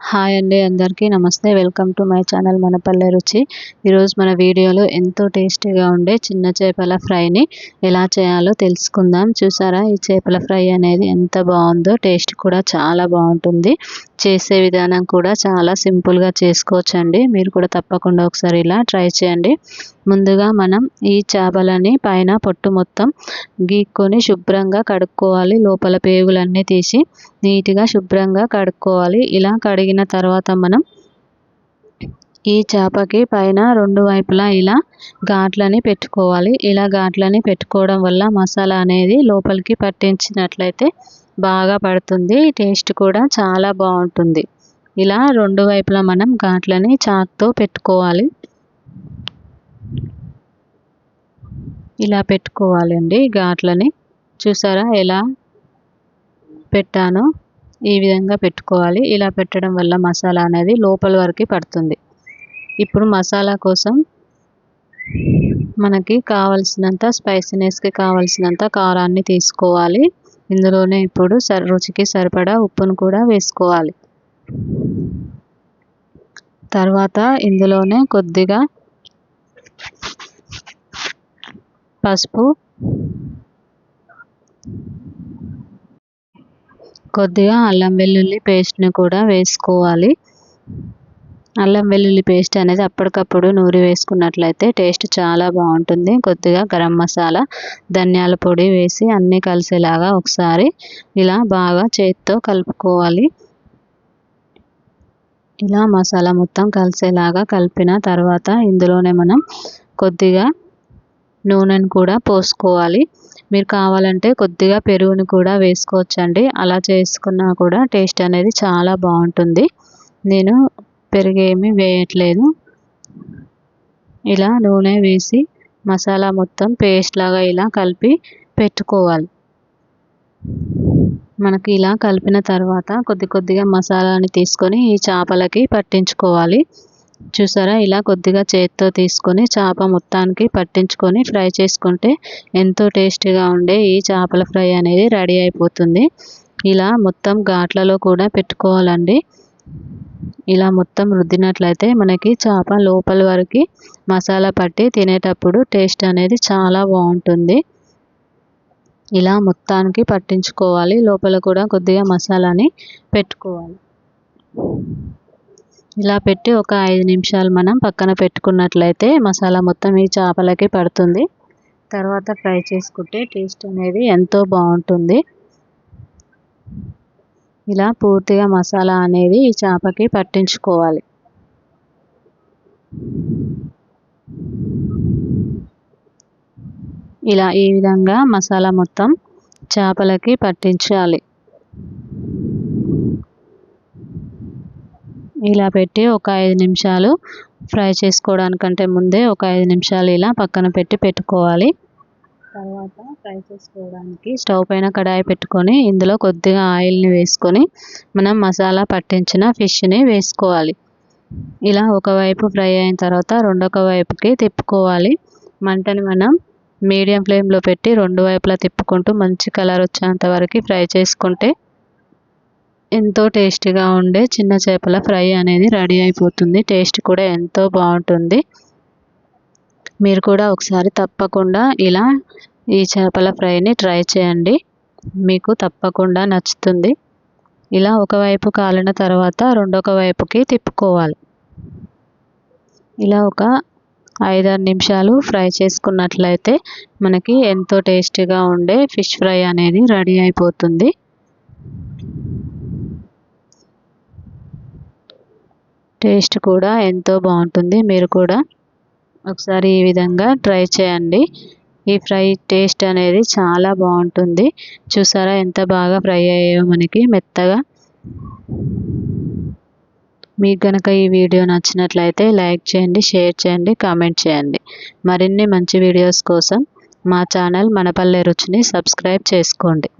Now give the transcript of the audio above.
Hi అండి అందరికీ. నమస్తే. వెల్కమ్ టు మై ఛానల్ మనపల్లె రుచి. ఈరోజు మన వీడియోలో ఎంతో టేస్టీగా ఉండే చిన్న చేపల ఫ్రైని ఎలా చేయాలో తెలుసుకుందాం. చూసారా? ఈ చేపల ఫ్రై అనేది ఎంత బాగుందో టేస్ట్ కూడా చాలా బాగుంటుంది. చేసే విధానం కూడా చాలా సింపుల్గా చేసుకోవచ్చండి. మీరు కూడా తప్పకుండా ఒకసారి ఇలా ట్రై చేయండి. ముందుగా మనం ఈ చేపలని పైన పొట్టు మొత్తం గీక్కొని శుభ్రంగా కడుక్కోవాలి. లోపల పేగులన్నీ తీసి నీట్గా శుభ్రంగా కడుక్కోవాలి. ఇలా కడిగిన తర్వాత మనం ఈ చేపకి పైన రెండు వైపులా ఇలా ఘాట్లని పెట్టుకోవాలి. ఇలా ఘాట్లని పెట్టుకోవడం వల్ల మసాలా అనేది లోపలికి పట్టించినట్లయితే బాగా పడుతుంది. టేస్ట్ కూడా చాలా బాగుంటుంది. ఇలా రెండు వైపులా మనం ఘాట్లని చాక్తో పెట్టుకోవాలి. ఇలా పెట్టుకోవాలండి ఘాట్లని చూసారా ఎలా పెట్టానో? ఈ విధంగా పెట్టుకోవాలి. ఇలా పెట్టడం వల్ల మసాలా అనేది లోపల వరకు పడుతుంది. ఇప్పుడు మసాలా కోసం మనకి కావలసినంత స్పైసీనెస్కి కావలసినంత కారాన్ని తీసుకోవాలి. ఇందులోనే ఇప్పుడు సరి రుచికి సరిపడా ఉప్పును కూడా వేసుకోవాలి. తర్వాత ఇందులోనే కొద్దిగా పసుపు. కొద్దిగా అల్లం వెల్లుల్లి పేస్ట్ని కూడా వేసుకోవాలి. అల్లం వెల్లుల్లి పేస్ట్ అనేది అప్పటికప్పుడు నూరి వేసుకున్నట్లయితే టేస్ట్ చాలా బాగుంటుంది. కొద్దిగా గరం మసాలా ధనియాల పొడి వేసి అన్నీ కలిసేలాగా ఒకసారి ఇలా బాగా చేతితో కలుపుకోవాలి. ఇలా మసాలా మొత్తం కలిసేలాగా కలిపిన తర్వాత ఇందులోనే మనం కొద్దిగా నూనెను కూడా పోసుకోవాలి. మీరు కావాలంటే కొద్దిగా పెరుగుని కూడా వేసుకోవచ్చండి. అలా చేసుకున్నా కూడా టేస్ట్ అనేది చాలా బాగుంటుంది. నేను పెరుగేమి వేయట్లేదు. ఇలా నూనె వేసి మసాలా మొత్తం పేస్ట్ లాగా ఇలా కలిపి పెట్టుకోవాలి. మనకి ఇలా కలిపిన తర్వాత కొద్ది కొద్దిగా మసాలాని తీసుకొని ఈ చేపలకి పట్టించుకోవాలి. చూసారా? ఇలా కొద్దిగా చేతితో తీసుకొని చేప మొత్తానికి పట్టించుకొని ఫ్రై చేసుకుంటే ఎంతో టేస్టీగా ఉండే ఈ చేపల ఫ్రై అనేది రెడీ అయిపోతుంది. ఇలా మొత్తం ఘాట్లలో కూడా పెట్టుకోవాలండి. ఇలా మొత్తం రుద్దినట్లయితే మనకి చేప లోపల వరకు మసాలా పట్టి తినేటప్పుడు టేస్ట్ అనేది చాలా బాగుంటుంది. ఇలా మొత్తానికి పట్టించుకోవాలి. లోపల కూడా కొద్దిగా మసాలాని పెట్టుకోవాలి. ఇలా పెట్టి ఒక ఐదు నిమిషాలు మనం పక్కన పెట్టుకున్నట్లయితే మసాలా మొత్తం ఈ చేపలకి పడుతుంది. తర్వాత ఫ్రై చేసుకుంటే టేస్ట్ అనేది ఎంతో బాగుంటుంది. ఇలా పూర్తిగా మసాలా అనేది ఈ చేపకి పట్టించుకోవాలి. ఇలా ఈ విధంగా మసాలా మొత్తం చేపలకి పట్టించాలి. ఇలా పెట్టి ఒక ఐదు నిమిషాలు ఫ్రై చేసుకోవడానికంటే ముందే ఒక ఐదు నిమిషాలు ఇలా పక్కన పెట్టి పెట్టుకోవాలి. తర్వాత ఫ్రై చేసుకోవడానికి స్టవ్ పైన కడాయి పెట్టుకొని ఇందులో కొద్దిగా ఆయిల్ని వేసుకొని మనం మసాలా పట్టించిన ఫిష్ని వేసుకోవాలి. ఇలా ఒకవైపు ఫ్రై అయిన తర్వాత రెండొక వైపుకి తిప్పుకోవాలి. మంటని మనం మీడియం ఫ్లేమ్లో పెట్టి రెండు వైపులా తిప్పుకుంటూ మంచి కలర్ వచ్చేంత వరకు ఫ్రై చేసుకుంటే ఎంతో టేస్టీగా ఉండే చిన్న చేపల ఫ్రై అనేది రెడీ అయిపోతుంది. టేస్ట్ కూడా ఎంతో బాగుంటుంది. మీరు కూడా ఒకసారి తప్పకుండా ఇలా ఈ చేపల ఫ్రైని ట్రై చేయండి. మీకు తప్పకుండా నచ్చుతుంది. ఇలా ఒకవైపు కాలిన తర్వాత రెండొక వైపుకి తిప్పుకోవాలి. ఇలా ఒక ఐదారు నిమిషాలు ఫ్రై చేసుకున్నట్లయితే మనకి ఎంతో టేస్టీగా ఉండే ఫిష్ ఫ్రై అనేది రెడీ అయిపోతుంది. టేస్ట్ కూడా ఎంతో బాగుంటుంది. మీరు కూడా ఒకసారి ఈ విధంగా ట్రై చేయండి. ఈ ఫ్రై టేస్ట్ అనేది చాలా బాగుంటుంది. చూసారా ఎంత బాగా ఫ్రై అయ్యాయో మనకి మెత్తగా. మీకు కనుక ఈ వీడియో నచ్చినట్లయితే లైక్ చేయండి షేర్ చేయండి కామెంట్ చేయండి. మరిన్ని మంచి వీడియోస్ కోసం మా ఛానల్ మనపల్లె రుచిని సబ్స్క్రైబ్ చేసుకోండి.